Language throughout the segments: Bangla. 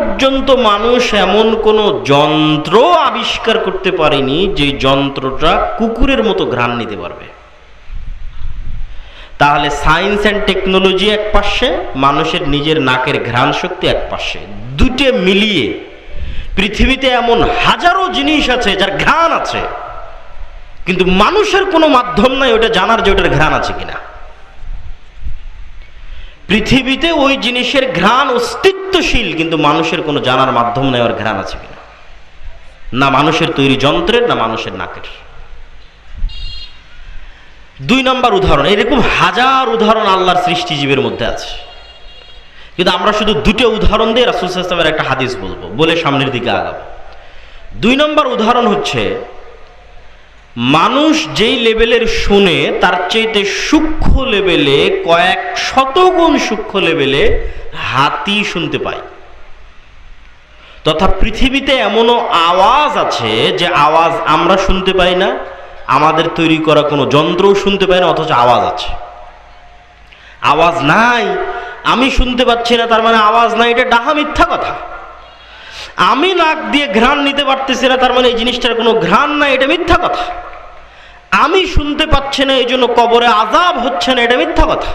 পর্যন্ত মানুষ এমন কোনো যন্ত্র আবিষ্কার করতে পারেনি যে যন্ত্রটা কুকুরের মতো ঘ্রাণ নিতে পারবে। তাহলে সায়েন্স অ্যান্ড টেকনোলজি এক পাশে, মানুষের নিজের নাকের ঘ্রাণ শক্তি এক পাশে। দুটে মিলিয়ে পৃথিবীতে এমন হাজারো জিনিস আছে যার ঘ্রাণ আছে, কিন্তু মানুষের কোনো মাধ্যম নাই ওটা জানার যে ওটার ঘ্রাণ আছে কিনা। পৃথিবীতে ওই জিনিসের ঘ্রাণ অস্তিত্বশীল, কিন্তু মানুষের কোনো জানার মাধ্যম নেই, ওর ঘ্রাণ আছে কিনা? না মানুষের তৈরি যন্ত্রের, না মানুষের নাকের। দুই নম্বর উদাহরণ, এরকম হাজার উদাহরণ আল্লাহর সৃষ্টিজীবের মধ্যে আছে। কিন্তু আমরা শুধু দুটো উদাহরণ দিয়ে রাসুল ইসলামের একটা হাদিস বলব, বলে সামনের দিকে আগাবো। দুই নম্বর উদাহরণ হচ্ছে মানুষ যেই লেভেলের শুনে, তার চেয়েতে সূক্ষ্ম লেভেলে, কয়েক শতগুণ সূক্ষ্ম লেভেলে হাতি শুনতে পায়। তথা পৃথিবীতে এমনও আওয়াজ আছে যে আওয়াজ আমরা শুনতে পাই না, আমাদের তৈরি করা কোনো যন্ত্রও শুনতে পাই না, অথচ আওয়াজ আছে। আওয়াজ নাই, আমি শুনতে পাচ্ছি না, তার মানে আওয়াজ নাই, এটা ডাহা মিথ্যা কথা। আমি নাক দিয়ে ঘ্রাণ নিতে পারতেছি না, তার মানে এই জিনিসটার কোনো ঘ্রাণ নাই, এটা মিথ্যা কথা। আমি শুনতে পাচ্ছি না এই জন্য কবরে আজাব হচ্ছে না, এটা মিথ্যা কথা।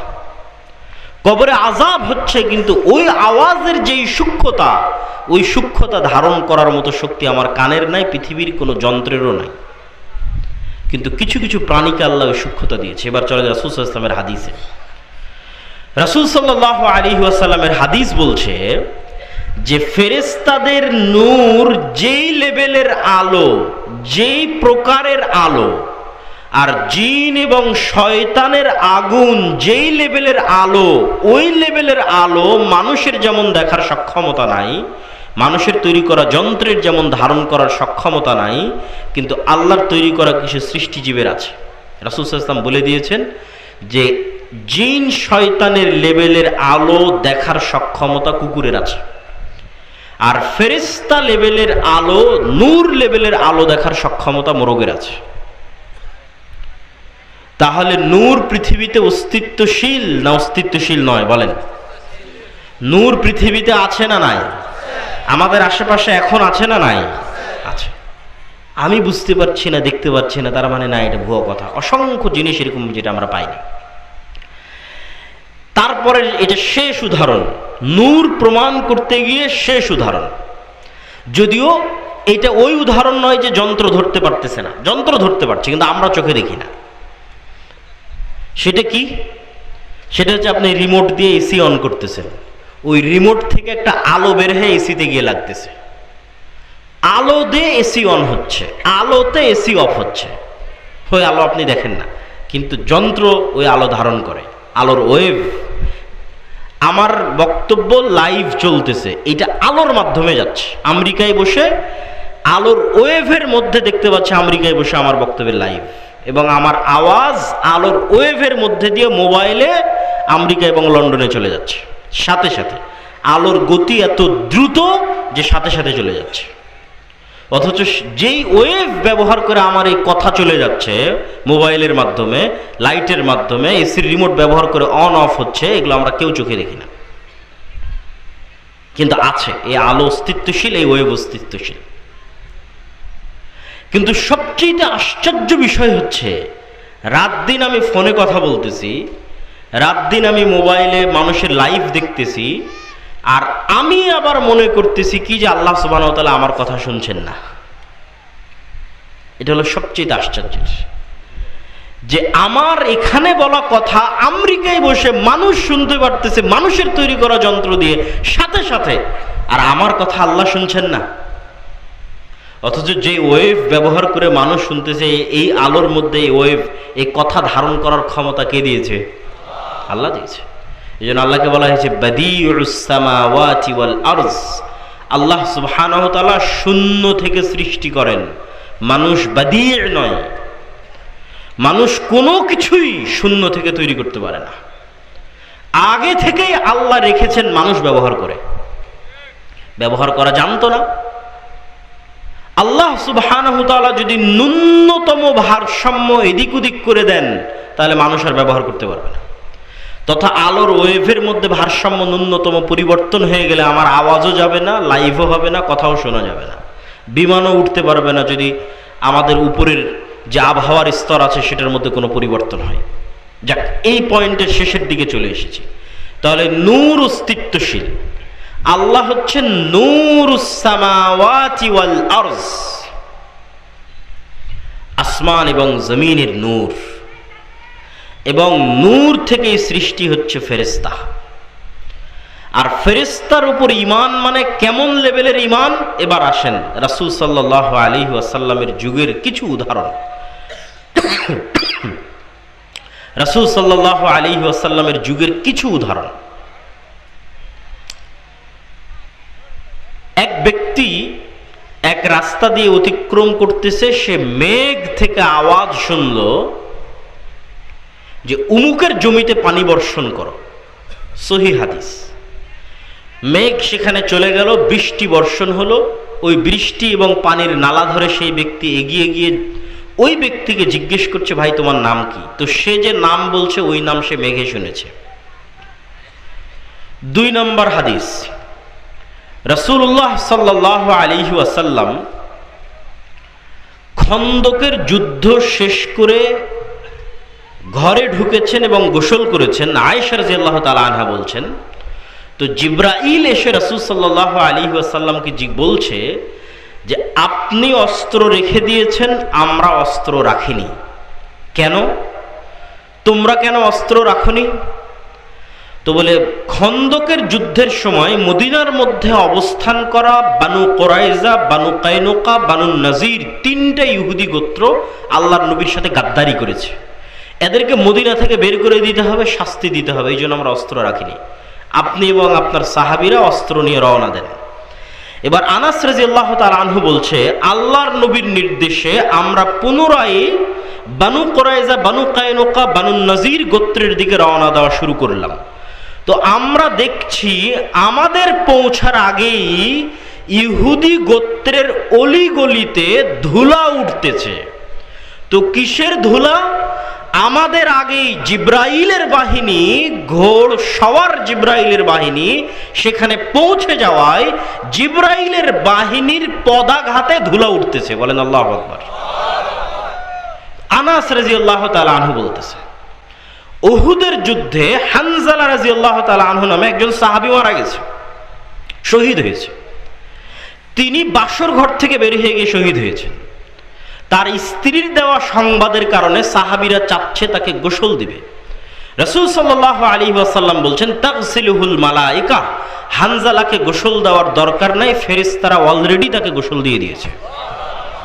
কবরে আজাব হচ্ছে কিন্তু ওই আওয়াজের যেই সূক্ষ্মতা, ওই সূক্ষ্মতা ধারণ করার মতো শক্তি আমার কানের নাই, পৃথিবীর কোনো যন্ত্রেরও নাই। কিন্তু কিছু কিছু প্রাণীকে আল্লাহ ওই সূক্ষ্মতা দিয়েছে। এবার চলে রাসুল ইসলামের হাদিসে। রাসুল সাল্লাহ আলী ওয়াসাল্লামের হাদিস বলছে যে ফেরেস্তাদের নূর যেই লেভেলের আলো, যেই প্রকারের আলো আর জিন এবং শয়তানের আগুন যেই লেভেলের আলো, ওই লেভেলের আলো মানুষের যেমন দেখার সক্ষমতা নাই, মানুষের তৈরি করা যন্ত্রের যেমন ধারণ করার সক্ষমতা নাই, কিন্তু আল্লাহর তৈরি করা কিছু সৃষ্টিজীবের আছে। রাসুল ইসলাম বলে দিয়েছেন যে, জিন শয়তানের লেভেলের আলো দেখার সক্ষমতা কুকুরের আছে। আর ফেরিস্তা লেভেলের আলো, নূর লেভেলের আলো দেখার সক্ষমতা মোরগের আছে। তাহলে নূর পৃথিবীতে অস্তিত্বশীল না অস্তিত্বশীল নয়, বলেন। নূর পৃথিবীতে আছে না নাই? আমাদের আশেপাশে এখন আছে না নাই? আছে। আমি বুঝতে পারছি না, দেখতে পাচ্ছি না, তার মানে না, এটা ভুয়ো কথা। অসংখ্য জিনিস এরকম যেটা আমরা পাইনি তারপরে এটা শেষ উদাহরণ। নূর প্রমাণ করতে গিয়ে শেষ উদাহরণ। যদিও এটা ওই উদাহরণ নয় যে যন্ত্র ধরতে পারতেছে না। যন্ত্র ধরতে পারছে, কিন্তু আমরা চোখে দেখি না। সেটা কি? সেটা হচ্ছে আপনি রিমোট দিয়ে এসি অন করতেছেন। ওই রিমোট থেকে একটা আলো বের হয়ে এসিতে গিয়ে লাগতেছে। আলো দিয়ে এসি অন হচ্ছে, আলোতে এসি অফ হচ্ছে। ওই আলো আপনি দেখেন না, কিন্তু যন্ত্র ওই আলো ধারণ করে। আলোর ওয়েভ আমার বক্তব্য লাইভ চলতেছে, এটা আলোর মাধ্যমে যাচ্ছে। আমেরিকায় বসে আলোর ওয়েভের মধ্যে দেখতে পাচ্ছে, আমেরিকায় বসে আমার বক্তব্যের লাইভ এবং আমার আওয়াজ আলোর ওয়েভের মধ্যে দিয়ে মোবাইলে আমেরিকা এবং লন্ডনে চলে যাচ্ছে। সাথে সাথে আলোর গতি এত দ্রুত যে সাথে সাথে চলে যাচ্ছে। অথচ যেই ওয়েভ ব্যবহার করে আমার এই কথা চলে যাচ্ছে মোবাইলের মাধ্যমে লাইটের মাধ্যমে এসির রিমোট ব্যবহার করে অন অফ হচ্ছে, এগুলো আমরা কেউ চোখে দেখি না। কিন্তু আছে, এই আলো অস্তিত্বশীল, এই ওয়েভ অস্তিত্বশীল। কিন্তু সবচেয়ে আশ্চর্য বিষয় হচ্ছে, রাত দিন আমি ফোনে কথা বলতেছি, রাত দিন আমি মোবাইলে মানুষের লাইভ দেখতেছি, আর আমি আবার মনে করতেছি কি যে আল্লাহ সুবাহ আমার কথা শুনছেন না। এটা হলো সবচেয়ে আশ্চর্যের। যে আমার এখানে বলা কথা, আমেরিকায় বসে মানুষ শুনতে পারতেছে, মানুষের তৈরি করা যন্ত্র দিয়ে সাথে সাথে, আর আমার কথা আল্লাহ শুনছেন না। অথচ যে ওয়েভ ব্যবহার করে মানুষ শুনতেছে, এই আলোর মধ্যে এই ওয়েভ এই কথা ধারণ করার ক্ষমতা কে দিয়েছে? আল্লাহ দিয়েছে। এই জন্য আল্লাহকে বলা হয়েছে আল্লাহ সুবহানাহু শূন্য থেকে সৃষ্টি করেন। মানুষ বাদি নয়। মানুষ কোনো কিছুই শূন্য থেকে তৈরি করতে পারে না। আগে থেকেই আল্লাহ রেখেছেন মানুষ ব্যবহার করে। ব্যবহার করা জানতো না। আল্লাহ তাআলা যদি ন্যূনতম ভারসাম্য এদিক ওদিক করে দেন, তাহলে মানুষ আর ব্যবহার করতে পারবে না। তথা আলোর ওয়েভের মধ্যে ভারসাম্য ন্যূনতম পরিবর্তন হয়ে গেলে আমার আওয়াজও যাবে না, লাইভও হবে না, কথাও শোনা যাবে না। বিমানও উঠতে পারবে না যদি আমাদের উপরের যে আবহাওয়ার স্তর আছে সেটার মধ্যে কোনো পরিবর্তন হয়। যাক, এই পয়েন্টের শেষের দিকে চলে এসেছি। তাহলে নূর অস্তিত্বশীল আল্লাহ হচ্ছেন নূর ওয়াল আরজ। আসমান এবং জমিনের নূর। এবং নূর থেকেই সৃষ্টি হচ্ছে ফেরেস্তা আর ফেরেস্তার উপর ইমান মানে কেমন লেভেলের ইমান এবার আসেন রাসূল সাল্লাহ আলী ওয়াসাল্লামের যুগের কিছু উদাহরণ। রাসূল সাল্লাহ আলী ওয়াসাল্লামের যুগের কিছু উদাহরণ। এক ব্যক্তি এক রাস্তা দিয়ে অতিক্রম করতেছে, সে মেঘ থেকে আওয়াজ শুনল যে, উমুকের জমিতে পানি বর্ষণ করো। সহি হাদিস। মেঘ সেখানে চলে গেল, বৃষ্টি বর্ষণ হলো, ওই বৃষ্টি এবং পানির নালা ধরে সেই ব্যক্তি এগিয়ে গিয়ে ওই ব্যক্তিকে জিজ্ঞেস করছে, ভাই, তোমার নাম কি? তো সে যে নাম বলছে, ওই নাম সে মেঘে শুনেছে। দুই নম্বর হাদিস। রসুল্লাহ সাল্লাহ আলিহি ওয়াসাল্লাম খন্দকের যুদ্ধ শেষ করে ঘরে ঢুকেছেন এবং গোসল করেছেন। আয়েশা রাজিয়াল্লাহ তালা আনহা বলছেন, তো জিব্রাইল এসে রসুল সাল্লাহ আলী আসাল্লামকে জি, বলছে যে, আপনি অস্ত্র রেখে দিয়েছেন, আমরা অস্ত্র রাখিনি। কেন? তোমরা কেন অস্ত্র রাখনি? তো বলে, খন্দকের যুদ্ধের সময় মদিনার মধ্যে অবস্থান করা Banu Qurayza, Banu Qaynuqa, Banu Nadir তিনটা ইহুদি গোত্র আল্লাহর নবীর সাথে গাদ্দারি করেছে। এদেরকে মদিনা থেকে বের করে দিতে হবে, শাস্তি দিতে হবে, এই জন্য আমরা অস্ত্র রাখিনি। আপনি এবং আপনার সাহাবিরা অস্ত্র নিয়ে রওনা দেন। এবার আনাস রাজি আল্লাহ আনহু বলছে, আল্লাহর নবীর নির্দেশে আমরা পুনরায় Banu Qurayza, Banu Qaynuqa Banu Nadir গোত্রের দিকে রওনা দেওয়া শুরু করলাম। তো আমরা দেখছি আমাদের পৌঁছার আগেই ইহুদি গোত্রের অলিগলিতে ধুলা উঠতেছে। তো কিসের ধুলা? আমাদের আগেই জিব্রাইলের বাহিনী ঘোড় সওয়ার জিব্রাইলের বাহিনী, সেখানে পৌঁছে যাওয়ায় জিব্রাইলের বাহিনীর পদাঘাতে ধুলা উঠতেছে। বলেন আল্লাহ আনাস রাজি আল্লাহ তালা আনহু বলতেছে। ওহুদের যুদ্ধে হানজালা রাজি আল্লাহ আনহু নামে একজন সাহাবি মারা গেছে, শহীদ হয়েছে। তিনি বাসর ঘর থেকে বের হয়ে গিয়ে শহীদ হয়েছেন। তার স্ত্রীর দেওয়া সংবাদের কারণে সাহাবিরা চাচ্ছে তাকে গোসল দিবে। রসুল সাল্লাহ আলী ওয়াসাল্লাম বলছেন তাকসিলুহুল মালাইকা হানজালাকে গোসল দেওয়ার দরকার নাই ফেরেস্তারা অলরেডি তাকে গোসল দিয়ে দিয়েছে।